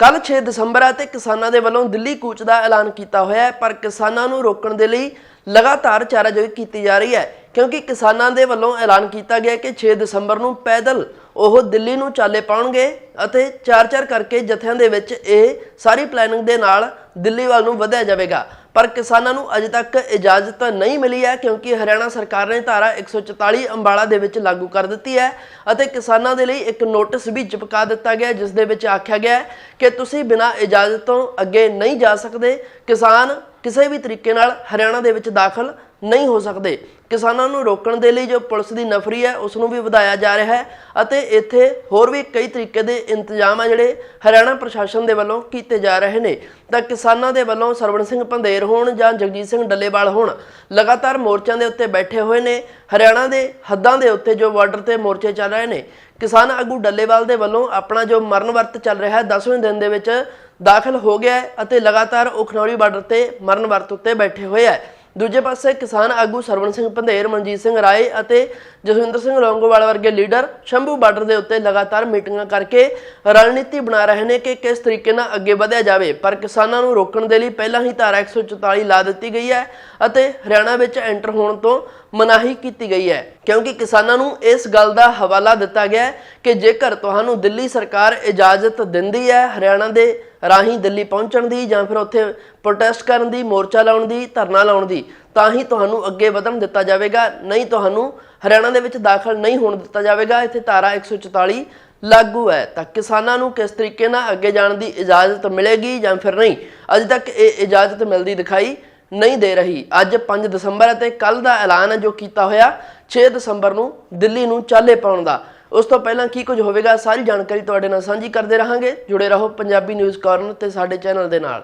ਕੱਲ 6 ਦਸੰਬਰ ਹੈ ਤੇ ਕਿਸਾਨਾਂ ਦੇ ਵੱਲੋਂ ਦਿੱਲੀ ਕੂਚ ਦਾ ਐਲਾਨ ਕੀਤਾ ਹੋਇਆ ਹੈ, ਪਰ ਕਿਸਾਨਾਂ ਨੂੰ ਰੋਕਣ ਦੇ ਲਈ ਲਗਾਤਾਰ ਚਾਰਾਜੋਈ ਕੀਤੀ ਜਾ ਰਹੀ ਹੈ, ਕਿਉਂਕਿ ਕਿਸਾਨਾਂ ਦੇ ਵੱਲੋਂ ਐਲਾਨ ਕੀਤਾ ਗਿਆ ਕਿ 6 ਦਸੰਬਰ ਨੂੰ ਪੈਦਲ ਉਹ ਦਿੱਲੀ ਨੂੰ ਚਾਲੇ ਪਾਉਣਗੇ ਅਤੇ ਚਾਰ-ਚਾਰ ਕਰਕੇ ਜਥਿਆਂ ਦੇ ਵਿੱਚ ਇਹ ਸਾਰੀ ਪਲੈਨਿੰਗ ਦੇ ਨਾਲ ਦਿੱਲੀ ਵੱਲ ਨੂੰ ਵਧਿਆ ਜਾਵੇਗਾ। ਪਰ ਕਿਸਾਨਾਂ ਨੂੰ ਅਜੇ ਤੱਕ ਇਜਾਜ਼ਤ ਨਹੀਂ ਮਿਲੀ ਹੈ ਕਿਉਂਕਿ ਹਰਿਆਣਾ ਸਰਕਾਰ ਨੇ ਧਾਰਾ 144 ਅੰਬਾਲਾ ਦੇ ਵਿੱਚ ਲਾਗੂ ਕਰ ਦਿੱਤੀ ਹੈ ਅਤੇ ਕਿਸਾਨਾਂ ਦੇ ਲਈ ਇੱਕ ਨੋਟਿਸ ਵੀ ਚਿਪਕਾ ਦਿੱਤਾ ਗਿਆ ਜਿਸ ਦੇ ਵਿੱਚ ਆਖਿਆ ਗਿਆ ਕਿ ਤੁਸੀਂ ਬਿਨਾਂ ਇਜਾਜ਼ਤ ਤੋਂ ਅੱਗੇ ਨਹੀਂ ਜਾ ਸਕਦੇ। ਕਿਸਾਨ ਕਿਸੇ ਵੀ ਤਰੀਕੇ ਨਾਲ ਹਰਿਆਣਾ ਦੇ ਵਿੱਚ ਦਾਖਲ ਨਹੀਂ ਹੋ ਸਕਦੇ। ਕਿਸਾਨਾਂ ਨੂੰ ਰੋਕਣ ਦੇ ਲਈ ਜੋ ਪੁਲਿਸ ਦੀ ਨਫਰੀ ਹੈ, ਉਸ ਨੂੰ ਵੀ ਵਧਾਇਆ ਜਾ ਰਿਹਾ ਹੈ ਅਤੇ ਇੱਥੇ ਹੋਰ ਵੀ ਕਈ ਤਰੀਕੇ ਦੇ ਇੰਤਜ਼ਾਮ ਆ ਜਿਹੜੇ ਹਰਿਆਣਾ ਪ੍ਰਸ਼ਾਸਨ ਦੇ ਵੱਲੋਂ ਕੀਤੇ ਜਾ ਰਹੇ ਨੇ। ਤਾਂ ਕਿਸਾਨਾਂ ਦੇ ਵੱਲੋਂ ਸਰਵਣ ਸਿੰਘ ਪੰਧੇਰ ਹੋਣ ਜਾਂ ਜਗਜੀਤ ਸਿੰਘ ਡੱਲੇਵਾਲ ਹੋਣ, ਲਗਾਤਾਰ ਮੋਰਚਿਆਂ ਦੇ ਉੱਤੇ ਬੈਠੇ ਹੋਏ ਨੇ। ਹਰਿਆਣਾ ਦੇ ਹੱਦਾਂ ਦੇ ਉੱਤੇ ਜੋ ਬਾਰਡਰ ਤੇ ਮੋਰਚੇ ਚੱਲ ਰਹੇ ਨੇ, ਕਿਸਾਨ ਆਗੂ ਡੱਲੇਵਾਲ ਦੇ ਵੱਲੋਂ ਆਪਣਾ ਜੋ ਮਰਨ ਵਰਤ ਚੱਲ ਰਿਹਾ ਹੈ 10ਵੇਂ ਦਿਨ ਦੇ ਵਿੱਚ ਦਾਖਲ ਹੋ ਗਿਆ ਅਤੇ ਲਗਾਤਾਰ ਉਹ ਖਨੌਰੀ ਬਾਰਡਰ ਤੇ ਮਰਨ ਵਰਤ ਉੱਤੇ ਬੈਠੇ ਹੋਏ ਹੈ। ਦੂਜੇ ਪਾਸੇ ਕਿਸਾਨ ਆਗੂ ਸਰਵਣ ਸਿੰਘ ਪੰਧੇਰ, ਮਨਜੀਤ ਸਿੰਘ ਰਾਏ ਅਤੇ ਜਸਵਿੰਦਰ ਸਿੰਘ ਲੌਂਗੋਵਾਲ ਵਰਗੇ ਲੀਡਰ ਸ਼ੰਭੂ ਬਾਰਡਰ ਦੇ ਉੱਤੇ ਲਗਾਤਾਰ ਮੀਟਿੰਗਾਂ ਕਰਕੇ ਰਣਨੀਤੀ ਬਣਾ ਰਹੇ ਨੇ ਕਿ ਕਿਸ ਤਰੀਕੇ ਨਾਲ ਅੱਗੇ ਵਧਿਆ ਜਾਵੇ। ਪਰ ਕਿਸਾਨਾਂ ਨੂੰ ਰੋਕਣ ਦੇ ਲਈ ਪਹਿਲਾਂ ਹੀ ਧਾਰਾ 144 ਲਾ ਦਿੱਤੀ ਗਈ ਹੈ ਅਤੇ ਹਰਿਆਣਾ ਵਿੱਚ ਐਂਟਰ ਹੋਣ ਤੋਂ ਮਨਾਹੀ ਕੀਤੀ ਗਈ ਹੈ। ਕਿਉਂਕਿ ਕਿਸਾਨਾਂ ਨੂੰ ਇਸ ਗੱਲ ਦਾ ਹਵਾਲਾ ਦਿੱਤਾ ਗਿਆ ਕਿ ਜੇਕਰ ਤੁਹਾਨੂੰ ਦਿੱਲੀ ਸਰਕਾਰ ਇਜਾਜ਼ਤ ਦਿੰਦੀ ਹੈ, ਹਰਿਆਣਾ ਦੇ ਰਾਹੀਂ ਦਿੱਲੀ ਪਹੁੰਚਣ ਦੀ ਜਾਂ ਫਿਰ ਉੱਥੇ ਪ੍ਰੋਟੈਸਟ ਕਰਨ ਦੀ, ਮੋਰਚਾ ਲਾਉਣ ਦੀ, ਧਰਨਾ ਲਾਉਣ ਦੀ, ਤਾਂ ਹੀ ਤੁਹਾਨੂੰ ਅੱਗੇ ਵਧਣ ਦਿੱਤਾ ਜਾਵੇਗਾ। ਨਹੀਂ ਤੁਹਾਨੂੰ ਹਰਿਆਣਾ ਦੇ ਵਿੱਚ ਦਾਖਲ ਨਹੀਂ ਹੋਣ ਦਿੱਤਾ ਜਾਵੇਗਾ। ਇੱਥੇ ਧਾਰਾ 144 ਲਾਗੂ ਹੈ। ਤਾਂ ਕਿਸਾਨਾਂ ਨੂੰ ਕਿਸ ਤਰੀਕੇ ਨਾਲ ਅੱਗੇ ਜਾਣ ਦੀ ਇਜਾਜ਼ਤ ਮਿਲੇਗੀ ਜਾਂ ਫਿਰ ਨਹੀਂ? ਅਜੇ ਤੱਕ ਇਹ ਇਜਾਜ਼ਤ ਮਿਲਦੀ ਦਿਖਾਈ ਨਹੀਂ ਦੇ ਰਹੀ। ਅੱਜ 5 ਦਸੰਬਰ ਅਤੇ ਕੱਲ ਦਾ ਐਲਾਨ ਹੈ ਜੋ ਕੀਤਾ ਹੋਇਆ 6 ਦਸੰਬਰ ਨੂੰ ਦਿੱਲੀ ਨੂੰ ਚਾਲੇ ਪਾਉਣ ਦਾ ਉਸ ਤੋਂ ਪਹਿਲਾਂ ਕੀ ਕੁਝ ਹੋਵੇਗਾ ਸਾਰੀ ਜਾਣਕਾਰੀ ਤੁਹਾਡੇ ਨਾਲ ਸਾਂਝੀ ਕਰਦੇ ਰਹਾਂਗੇ। ਜੁੜੇ ਰਹੋ ਪੰਜਾਬੀ ਨਿਊਜ਼ ਕਾਰਨਰ ਤੇ ਸਾਡੇ ਚੈਨਲ ਦੇ ਨਾਲ।